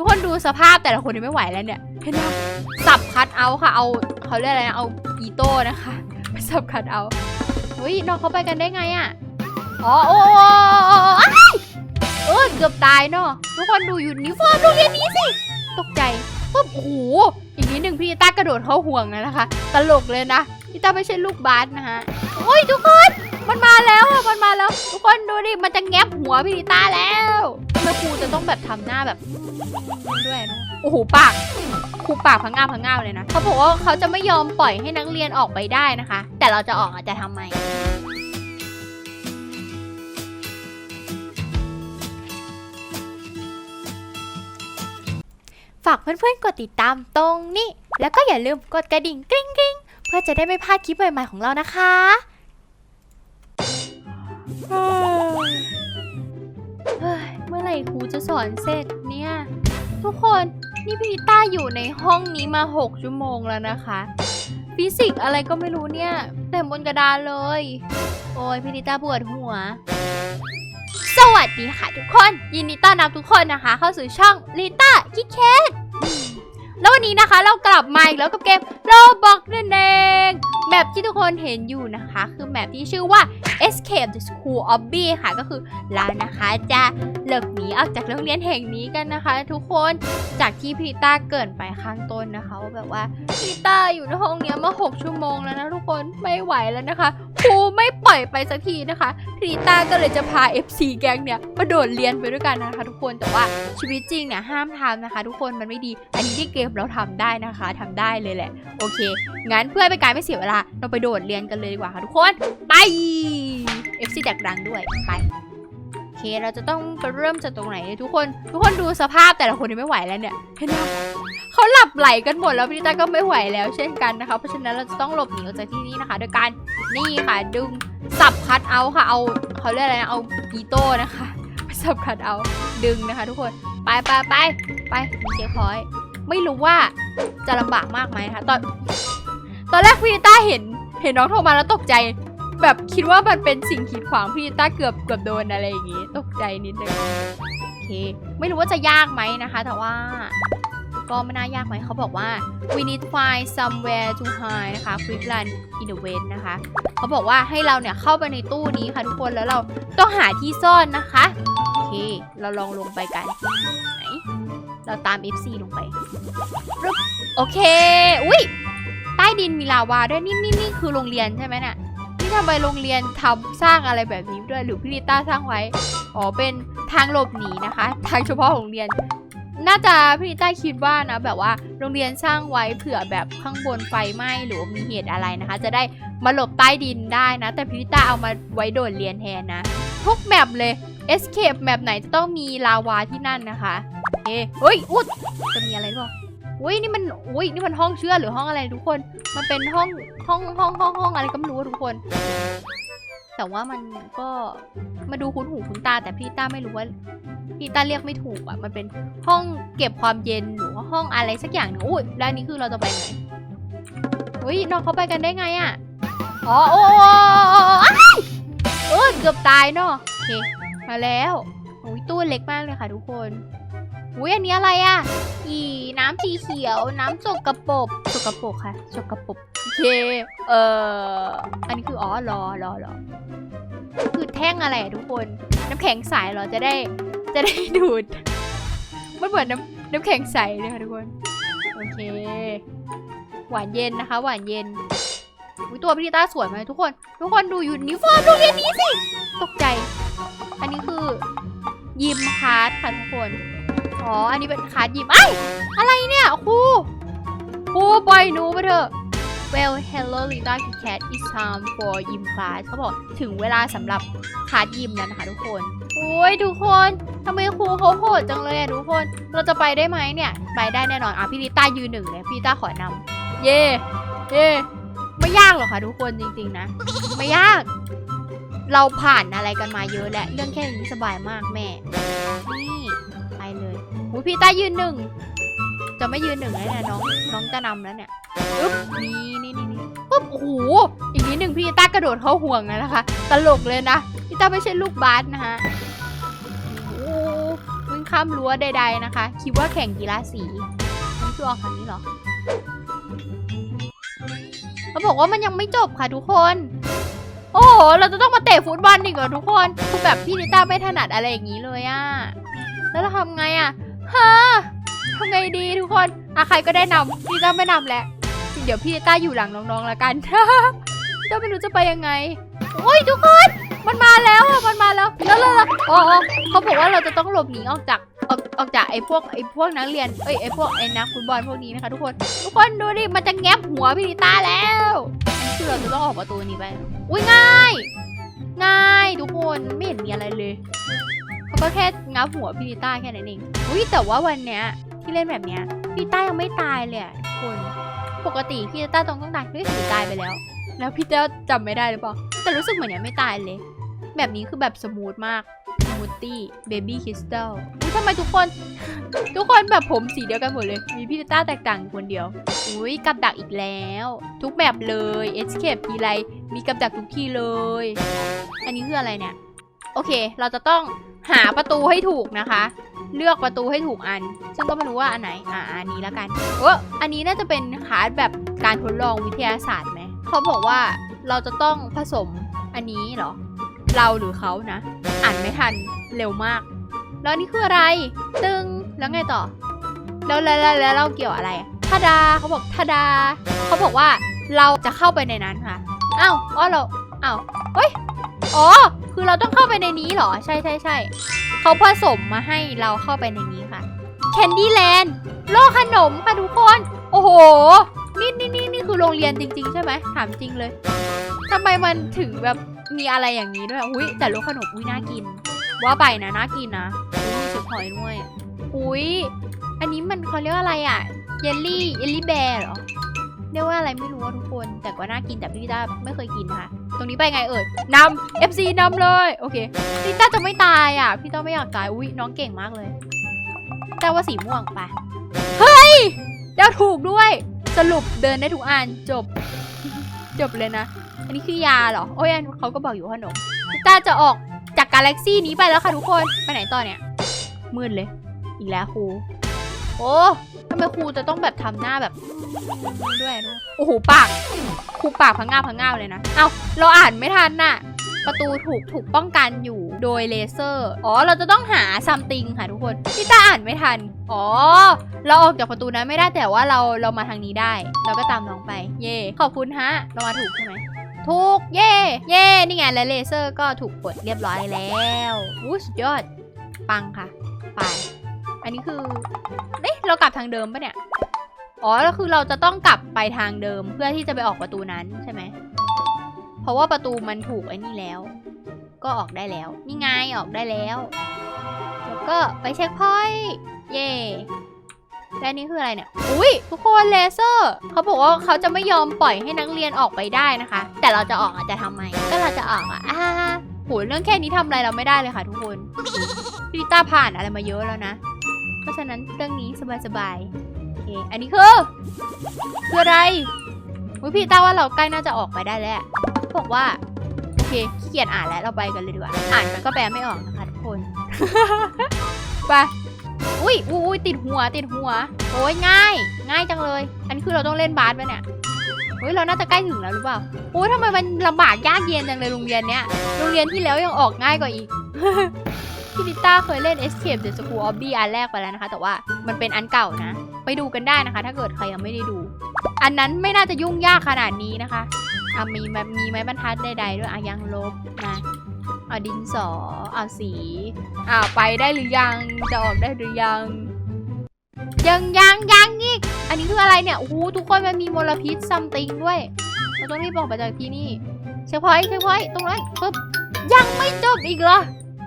ทุกคนดูสภาพแต่ละคนนี่ไม่ไหวแล้วเนี่ยเห็นไหมสับคัดเอาค่ะ เอาเขาเรียกอะไรนะเอาอีโต้นะคะไปสับคัดเอาท์เฮ้ยน้องเขาไปกันได้ไงอะ่ะอ๋อโอ้โอ้โอ้โอ้อ้ายเออเกือบตายเนาะทุกคนดูอยู่นิฟอร์มโรงเรียนนี้สิตกใจปุ๊บโอ้โหอีกนิดหนึ่งพี่ต้ากระโดดเข้าห่วงแล้วนะคะ ตลกเลยนะพี่ต้าไม่ใช่ลูกบาสนะฮะโอ้ยทุกคนมันมาแล้วอะมันมาแล้ว ทุกคนดูดิมันจะแงบหัวพี่ต้าแล้ว ทำไมครูจะต้องแบบทำหน้าแบบด้วยนอะโอ้โหปากครูปากพังงาพังงาเลยนะเขาบอกว่าเขาจะไม่ยอมปล่อยให้นักเรียนออกไปได้นะคะ แต่เราจะออกอาจจะทำไมฝากเพื่อนๆกดติดตามตรงนี้ แล้วก็อย่าลืมกดกระดิ่งกริ๊งกริ๊งเพื่อจะได้ไม่พลาดคลิปใหม่ๆของเรานะคะ ไหร่ครูจะสอนเสร็จเนี่ย ทุกคนนี่พี่ต้าอยู่ในห้องนี้มา 6 ชั่วโมงแล้วนะคะ ฟิสิกส์อะไรก็ไม่รู้เนี่ยเต็มบนกระดานเลย โอ้ยพี่นิต้าปวดหัว สวัสดีค่ะทุกคน ยินดีต้อนรับทุกคนนะคะ เข้าสู่ช่องลิต้าคิดเคส แล้ววันนี้นะคะเรากลับมาอีกแล้วกับเกมโรบอกนั่นเองแมปที่ทุกคนเห็นอยู่นะคะ คือแมปที่ชื่อว่า Escape the School of B ค่ะก็คือเรานะคะจะหลบหนีออกจากโรงเรียนแห่งนี้กันนะคะ ทุกคนจากที่พีต้าเกินไปข้างต้นนะคะว่าแบบว่าพีต้าอยู่ในห้องเนี้ยมา 6 ชั่วโมงแล้วนะทุกคนไม่ไหวแล้วนะคะครูไม่ปล่อยไปสักทีนะคะพีต้าก็เลยจะพา FC แก๊งเนี่ยมาโดดเรียนไปด้วยกันนะคะ ทุกคนแต่ว่าชีวิตจริงเนี่ยห้ามทำนะคะ ทุกคนมันไม่ดีอันนี้ที่เกมเราทำได้นะคะทำได้เลยแหละ โอเค งั้นเพื่อเป็นการไม่เสียเวลา เราไปโดดเรียนกันเลยดีกว่าค่ะทุกคน ไป FC แดกดังด้วย ไป โอเค เราจะต้องไปเริ่มจากตรงไหนทุกคน ทุกคนดูสภาพแต่ละคนนี่ไม่ไหวแล้วเนี่ยเห็นไหมเขาหลับไหลกันหมดแล้วพี่ต้าก็ไม่ไหวแล้ว เช่นกันนะคะ เพราะฉะนั้นเราจะต้องหลบหนีออกจากที่นี่นะคะ โดยการนี่ค่ะดึงสับคัดเอาค่ะ เอาเขาเรียกอะไรนะ เอาอีโต้นะคะสับคัดเอาดึงนะคะ ทุกคน ไปไปไปไปเชียพอย ไม่รู้ว่าจะลำบากมากไหมนะคะตอนตอนแรกพี่ต้าเห็น เห็นน้องโทรมาแล้วตกใจ แบบคิดว่ามันเป็นสิ่งขีดขวางพี่ต้าเกือบเกือบโดนอะไรอย่างงี้ ตกใจนิดนึงโอเค ไม่รู้ว่าจะยากไหมนะคะ แต่ว่าก็ไม่น่ายากไหมเขาบอกว่า we need find somewhere to hide นะคะ quick run in the wind นะคะ เขาบอกว่าให้เราเนี่ยเข้าไปในตู้นี้ค่ะทุกคนแล้วเราต้องหาที่ซ่อนนะคะ โอเค เราลองลงไปกันไหน เราตาม FC ลงไปรึบโอเค อุ้ยใต้ดินมีลาวาด้วยนี่นี่นี่คือโรงเรียนใช่ไหมเนี่ยนี่ทำไมโรงเรียนทำสร้างอะไรแบบนี้ด้วยหรือพี่ลิต้าสร้างไว้อ๋อเป็นทางหลบหนีนะคะ ทางเฉพาะของโรงเรียน น่าจะพี่ลิต้าคิดว่านะแบบว่าโรงเรียนสร้างไว้เผื่อแบบข้างบนไฟไหม้หรือมีเหตุอะไรนะคะ จะได้มาหลบใต้ดินได้นะ แต่พี่ลิต้าเอามาไว้โดดเรียนแทนนะ ทุกแมปเลย Escape แมปไหนจะต้องมีลาวาที่นั่นนะคะเฮ้เฮ้ยอุดจะมีอะไรหรือเปล่าอุ้ยนี่มันอุ้ยนี่มันห้องเชื่อหรือห้องอะไรทุกคน มันเป็นห้องห้องห้องห้องห้องอะไรก็ไม่รู้อะทุกคน แต่ว่ามันก็มาดูคุ้นหูคุ้นตา แต่พี่ต้าไม่รู้ว่าพี่ต้าเรียกไม่ถูกอะ มันเป็นห้องเก็บความเย็นหรือว่าห้องอะไรสักอย่างนึงอุ้ยแล้วนนี้คือเราจะไปไหนอุ้ยน้องเขาไปกันได้ไงอะอ๋อโอ้โอ้โอ้ายเออเกือบตายเนาะโอเค มาแล้วอุ้ยตู้เล็กมากเลยค่ะทุกคนอุ้ยอันนี้อะไรอะ อีน้ำสีเขียว น้ำสกปรกสกปรกค่ะสกปรกโอเคเอ่ออันนี้คืออ๋อรอรอรอคือแท่งอะไรอะทุกคน น้ำแข็งใสเหรอจะได้จะได้ดูดมันเหมือนน้ำน้ำแข็งใสเลยค่ะทุกคนโอเค หวานเย็นนะคะ หวานเย็นอุ้ยตัวพี่ลิต้าสวยไหมทุกคน ทุกคนดูยูนิฟอร์มโรงเรียนนี้สิตกใจ อันนี้คือยิมคาร์ดค่ะทุกคน อ๋อ อันนี้เป็นคาร์ดยิมไอ้ยอะไรเนี่ยครูครูปล่อยหนูไปเถอะ Well hello Lita Kit Kat it's time for gym class เขาบอกถึงเวลาสำหรับคาร์ดยิมแล้วนะคะทุกคน โอ้ยทุกคนทำไมครูเขาโหดจังเลยอะทุกคน เราจะไปได้ไหมเนี่ย ไปได้แน่นอน อะพี่ลิต้ายืนหนึ่งเลยพี่ลิต้าขอนำเย่เย่ไม่ยากหรอกค่ะทุกคนจริงๆนะ ไม่ยาก เราผ่านอะไรกันมาเยอะแล้วเรื่องแค่นี้สบายมากแม่ นี่ไปเลยอุ้ยพี่ต้ายืนหนึ่ง จะไม่ยืนหนึ่งแล้วเนี่ยน้องน้องจะนำแล้วเนี่ยปึ๊บนี่นี่นี่นี่ปึ๊บโอ้โหอีกนิดหนึ่งพี่ต้ากระโดดเข้าห่วงแล้วนะคะ ตลกเลยนะพี่ต้าไม่ใช่ลูกบาสนะฮะโอ้โหวิ่งข้ามรั้วใด ๆนะคะ คิดว่าแข่งกีฬาสีนี่คือออกทางนี้เหรอเขาบอกว่ามันยังไม่จบค่ะทุกคน โอ้โห เราจะต้องมาเตะฟุตบอลอีกเหรอทุกคนคือแบบพี่ลิต้าไม่ถนัดอะไรอย่างนี้เลยอะแล้วเราทำไงอะฮะทำไงดีทุกคนอะใครก็ได้นำพี่ลิต้าไม่นำแล้วเดี๋ยวพี่ลิต้าอยู่หลังน้องๆแล้วกันเจ้าไม่รู้จะไปยังไงโอ้ยทุกคน มันมาแล้วอะมันมาแล้วแล้วแล้วแล้วอ๋ออ๋อเขาบอกว่าเราจะต้องหลบหนีออกจาก ออกออกจากไอ้พวกไอ้พวกนักเรียนเอ้ยไอ้พวกไอ้นักฟุตบอลพวกนี้นะคะทุกคน ทุกคนดูดิมันจะแงบหัวพี่ลิต้าแล้วคือเราจะต้องออกประตูนี้ไปอุ้ยง่าย ง่ายทุกคนไม่เห็นมีอะไรเลยเขาก็แค่งับหัวพี่ลิต้าแค่นั้นเองอุ้ยแต่ว่าวันเนี้ยที่เล่นแบบเนี้ยพี่ลิต้ายังไม่ตายเลยทุกคนปกติพี่ลิต้าต้องต้องตายเฮ้ยถือตายไปแล้ว แล้วพี่เจ้าจำไม่ได้หรือเปล่าแต่รู้สึกเหมือนยังไม่ตายเลย แบบนี้คือแบบสมูทมาก มูตี้เบบี้คริสตัลอุ้ยทำไมทุกคน ทุกคนแบบผมสีเดียวกันหมดเลย มีพี่ลิต้าแตกต่างคนเดียว อุ้ยกับดักอีกแล้ว ทุกแบบเลย escape ทีไรมีกับดักทุกที่เลย อันนี้คืออะไรเนี่ย โอเค เราจะต้องหาประตูให้ถูกนะคะ เลือกประตูให้ถูกอัน ซึ่งก็ไม่รู้ว่าอันไหน อ่าอันนี้แล้วกันเอออันนี้น่าจะเป็นคาร์ดแบบการทดลองวิทยาศาสตร์ไหมเขาบอกว่าเราจะต้องผสมอันนี้เหรอ เราหรือเขานะ อ่านไม่ทันเร็วมาก แล้วนี่คืออะไร ตึงแล้วไงต่อ แล้วแล้วแล้วเราเกี่ยวอะไรทาดาเขาบอกทาดา เขาบอกว่าเราจะเข้าไปในนั้นค่ะอ้าวอ๋อเราอ้าวเฮ้ยอ๋อ คือเราต้องเข้าไปในนี้เหรอ ใช่ใช่ใช่เขาผสมมาให้เราเข้าไปในนี้ค่ะแคนดี้แลนด์โลกขนมค่ะทุกคน โอ้โห นี่นี่นี่นี่คือโรงเรียนจริง ๆ ใช่ไหมถามจริงเลยทำไมมันถึงแบบ มีอะไรอย่างนี้ด้วยอุ้ยแต่โลกขนมอุ้ยน่ากิน ว่าไปนะน่ากินนะอุ้ยชุบหอยด้วยอุ้ยอันนี้มันเขาเรียกว่าอะไรอะเยลลี่เยลลี่แบร์เหรอเรียกว่าอะไรไม่รู้ว่าทุกคน แต่ก็น่ากินแต่พี่ต้าไม่เคยกินนะคะตรงนี้ไปไงเอ่ยนำ FC นำเลยโอเคพี่ต้าจะไม่ตายอะ พี่ต้าไม่อยากตายอุ้ยน้องเก่งมากเลยแต่ว่าสีม่วงไปเฮ้ยเดาถูกด้วย สรุปเดินได้ทุกอันจบ จบเลยนะ อันนี้คือยาเหรอ โอ้ยเขาก็บอกอยู่ขนมพี่ต้าจะออกจากกาแล็กซี่นี้ไปแล้วค่ะทุกคน ไปไหนต่อเนี่ย มืดเลย อีกแล้วครู โอ้ทำไมครูจะต้องแบบทำหน้าแบบด้วยด้วยโอ้โหปาก ครูปากพังงาพังงาเลยนะ เอาเราอ่านไม่ทันน่ะ ประตูถูกถูกป้องกันอยู่โดยเลเซอร์ อ๋อ เราจะต้องหาซัมติงค่ะทุกคนพี่ต้าอ่านไม่ทัน อ๋อ เราออกจากประตูนั้นไม่ได้แต่ว่าเราเรามาทางนี้ได้ เราก็ตามน้องไป เย่ขอบคุณฮะ เรามาถูกใช่ไหมถูกเย่เย่นี่ไงและเลเซอร์ก็ถูกกดเรียบร้อยแล้วอู้สุดยอด ปังค่ะไปอันนี้คือเอ๊ะเรากลับทางเดิมปะเนี่ยอ๋อแล้วคือเราจะต้องกลับไปทางเดิมเพื่อที่จะไปออกประตูนั้นใช่ไหมเพราะว่าประตูมันถูกไอ้นี่แล้ว ก็ออกได้แล้ว นี่ไงออกได้แล้วแล้วก็ไปเช็คพอยต์เย่ และนี่คืออะไรเนี่ย อุ้ยทุกคนเลเซอร์ เขาบอกว่าเขาจะไม่ยอมปล่อยให้นักเรียนออกไปได้นะคะ แต่เราจะออกอาจจะทำไม ก็เราจะออกอะอ่าโหเรื่องแค่นี้ทำอะไรเราไม่ได้เลยค่ะทุกคนพี่ลิต้าผ่านอะไรมาเยอะแล้วนะ เพราะฉะนั้นเรื่องนี้สบายๆโอเค อันนี้คือคืออะไรอุ๊ยพี่ต้าว่าเราใกล้น่าจะออกไปได้แล้วบอกว่าโอเคขี้เกียจอ่านแล้วเราไปกันเลยดีกว่า อ่านมันก็แปลไม่ออกนะคะทุกคน ไป อุ้ยอุ้ยติดหัวติดหัวโอ้ยง่าย ง่ายจังเลย อันนี้คือเราต้องเล่นบาสไหมเนี่ยเฮ้ยเราน่าจะใกล้ถึงแล้วหรือเปล่าโอ้ยทำไมมันลำบากยากเย็นจังเลยโรงเรียนเนี้ยโรงเรียนที่แล้วยังออกง่ายกว่าอีกพี่ลิต้าเคยเล่น Escape the School of B อันแรกไปแล้วนะคะ แต่ว่ามันเป็นอันเก่านะ ไปดูกันได้นะคะ ถ้าเกิดใครยังไม่ได้ดู อันนั้นไม่น่าจะยุ่งยากขนาดนี้นะคะอะมีมีไม้บรรทัดใดๆด้วยอะยังลบนะ เอาดินสอเอาสีอ่าไปได้หรือยังจะออกได้หรือยัง ยังยังยังอีกอันนี้คืออะไรเนี่ยโอ้โหทุกคนมันมีมลพิษซัมติงด้วยเราต้องรีบออกไปจากที่นี่เช็คพอยต์เช็คพอยต์ตรงนั้นปึ๊บยังไม่จบอีกเหรอ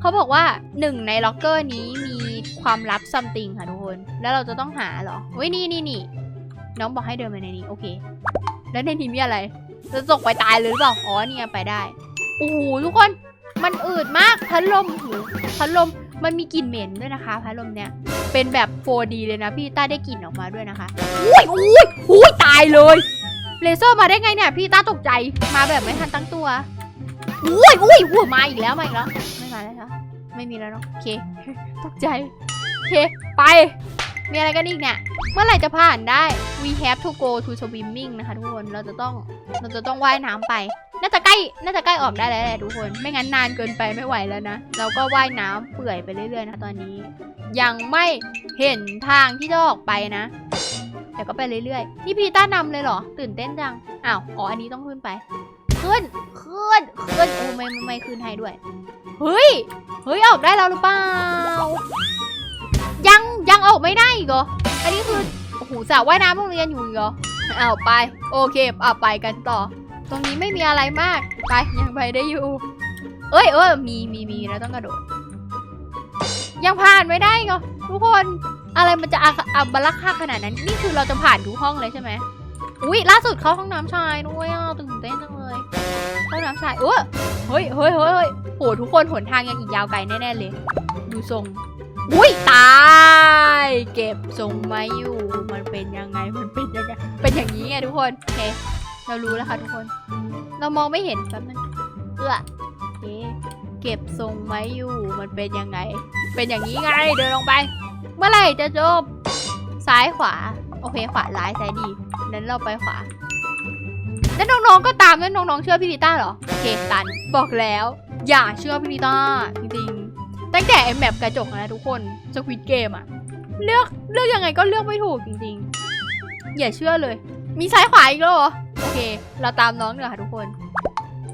เขาบอกว่าหนึ่งในล็อกเกอร์นี้มีความลับซัมติงค่ะทุกคน แล้วเราจะต้องหาเหรอเฮ้ยนี่นี่นี่น้องบอกให้เดินไปในนี้โอเค แล้วในนี้มีอะไรจะตกไปตายหรือเปล่าอ๋อเนี่ยไปได้โอ้โหทุกคน มันอืดมากพัดลมหูพัดลมมันมีกลิ่นเหม็นด้วยนะคะพัดลมเนี่ยเป็นแบบ 4D เลยนะพี่ต้าได้กลิ่นออกมาด้วยนะคะอุ้ยอุ้ยอุ้ยตายเลยเลเซอร์มาได้ไงเนี่ยพี่ต้าตกใจมาแบบไม่ทันตั้งตัวอุ้ยอุ้ยอุ้ยมาอีกแล้วมาอีกแล้วไม่มาแล้วคะไม่มีแล้วเนาะโอเคตกใจโอเคไป มีอะไรกันอีกเนี่ยเมื่อไหร่จะผ่านได้ we have to go to swimming นะคะทุกคนเราจะต้องเราจะต้องว่ายน้ำไป น่าจะใกล้ น่าจะใกล้ออกได้แล้วแหละทุกคน ไม่งั้นนานเกินไปไม่ไหวแล้วนะ เราก็ว่ายน้ำเปื่อยไปเรื่อยๆนะตอนนี้ ยังไม่เห็นทางที่จะออกไปนะ แต่ก็ไปเรื่อยๆ นี่พีต้านำเลยเหรอ ตื่นเต้นจัง อ้าว อ๋อ อันนี้ต้องขึ้นไป ขึ้น ขึ้น ขึ้นโอ้ไม่ไม่ไม่ขึ้นให้ด้วย เฮ้ย เฮ้ย ออกได้แล้วหรือเปล่า ยัง ยังออกไม่ได้อีกเหรอ อันนี้คือ โอ้โหสระว่ายน้ำโรงเรียนอยู่อีกเหรออ้าวไป โอเคอะไปกันต่อ ตรงนี้ไม่มีอะไรมาก ไปยังไปได้อยู่ เอ้ยเออมีมีมีแล้วต้องกระโดด ยังผ่านไม่ได้เหรอทุกคนอะไรมันจะอะอับบลักค่าขนาดนั้น นี่คือเราจะผ่านทุกห้องเลยใช่ไหมอุ้ยล่าสุดเขาห้องน้ำชายด้วยอะตื่นเต้นจังเลยห้องน้ำชายเออเฮ้ยเฮ้ยเฮ้ยเฮ้ยโหทุกคนหนทางยังอีกยาวไกลแน่ๆเลย ดูทรงอุ้ยตายเก็บทรงไว้อยู่ มันเป็นยังไงมันเป็นยังไงเป็นอย่างนี้ไงทุกคนโอเค เรารู้แล้วค่ะทุกคน เรามองไม่เห็นแป๊บนึงเอื้อเคเก็บทรงไว้อยู่ มันเป็นยังไง เป็นอย่างนี้ไง เดินลงไป เมื่อไหร่จะจบ ซ้ายขวา โอเค ขวาร้ายซ้ายดีนั้นเราไปขวา แล้วน้องๆก็ตามแล้วน้องๆเชื่อพี่พีต้าเหรอ โอเค ตัน บอกแล้ว อย่าเชื่อพี่พีต้า จริงๆ ตั้งแต่ไอแมปกระจกนะทุกคนสควิตเกมอะเลือก เลือกยังไงก็เลือกไม่ถูกจริงๆ อย่าเชื่อเลย มีซ้ายขวาอีกแล้วเหรอ โอเค เราตามน้องเนีกว่ยค่ะทุกคน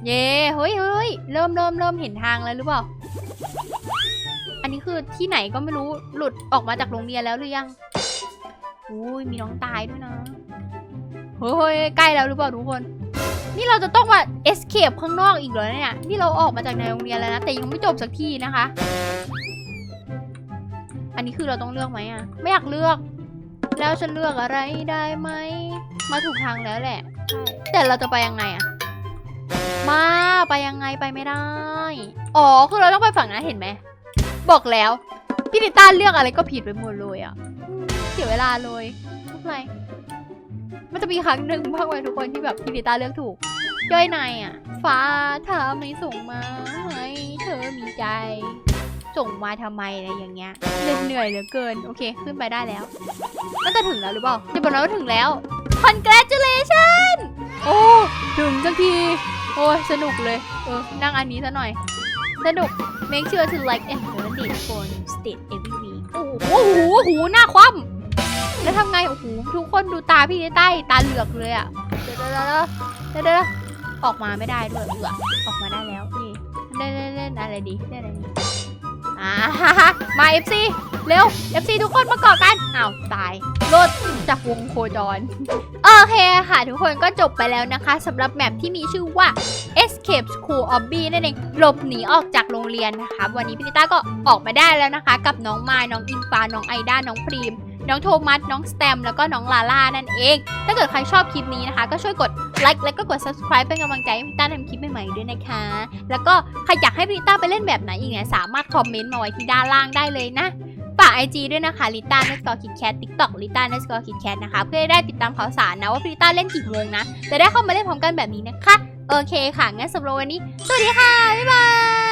เย้เฮ้ยเฮ้ยเริ่มเริ่มเริ่มเห็นทางแล้วหรือเปล่า อันนี้คือที่ไหนก็ไม่รู้ หลุดออกมาจากโรงเรียนแล้วหรือยัง อุ้ยมีน้องตายด้วยนะ เฮ้ยใกล้แล้วหรือเปล่าทุกคน นี่เราจะต้องมา escape ข้างนอกอีกเหรอเนี่ย นี่เราออกมาจากในโรงเรียนแล้วนะ แต่ยังไม่จบสักทีนะคะ อันนี้คือเราต้องเลือกไหมอะไม่อยากเลือก แล้วฉันเลือกอะไรได้ไหม มาถูกทางแล้วแหละใช่แต่เราจะไปยังไงอะมาไปยังไงไปไม่ได้ อ๋อคือเราต้องไปฝั่งนั้นเห็นไหม บอกแล้ว พี่นิต้าเลือกอะไรก็ผิดไปหมดเลยอะอืมเสียเวลาเลยไม่เป็นไรมันจะมีครั้งหนึ่งบ้างไหมทุกคนที่แบบพี่นิต้าเลือกถูก ย่อยในอะฟ้าทำไม่ส่งมาให้เธอมีใจ ส่งมาทำไมอะไรอย่างเงี้ยเหนื่อยเหลือเกิน โอเค ขึ้นไปได้แล้วน่าจะถึงแล้วหรือเปล่าจะบอกนะว่าถึงแล้ว congratulation โอ้ถึงสักที โอ้สนุกเลย เออ นั่งอันนี้ซะหน่อย สนุก make sure to like and comment it for state every week โอ้โหโอ้หโอ้โหน้าคว่ำแล้วทำไง โอ้โห ทุกคนดูตาพี่ใต้ตาเหลือกเลยอะเดี๋ยวเดี๋ยวเดี๋ยวเดี๋ยวเดี๋ยวออกมาไม่ได้ด้วยเอือออกมาได้แล้ว นี่ เล่นเล่นเล่นอะไรดี เล่นอะไรดี อ่าฮ่าฮ่ามา FC เร็ว FC ทุกคนมาเกาะกันอ้าวตายรถจากวงโคจร โอเคค่ะ ทุกคนก็จบไปแล้วนะคะสำหรับแมปที่มีชื่อว่า Escape School Obby นั่นเองหลบหนีออกจากโรงเรียนนะคะ วันนี้พี่นิต้าก็ออกมาได้แล้วนะคะ กับน้องมายน้องอินฟ้าน้องไอด้าน้องพรีม น้องโทมัส น้องสแตม แล้วก็น้องลาล่านั่นเอง ถ้าเกิดใครชอบคลิปนี้นะคะ ก็ช่วยกดไลค์แล้วก็กด subscribe เป็นกำลังใจให้พี่ต้าทำคลิปใหม่ๆด้วยนะคะ แล้วก็ใครอยากให้พี่ต้าไปเล่นแบบไหนอีกเนี่ยสามารถคอมเมนต์มาไว้ที่ด้านล่างได้เลยนะฝาก IG ด้วยนะคะลิต้าเนสกอร์คิดแคทติ๊กต็อกลิต้าเนสกอร์คิดแคทนะคะ เพื่อได้ติดตามข่าวสารนะว่าพี่ลิต้าเล่นกี่โมงนะ จะได้เข้ามาเล่นพร้อมกันแบบนี้นะคะ โอเคค่ะ งั้นสำหรับวันนี้ สวัสดีค่ะ บ๊ายบาย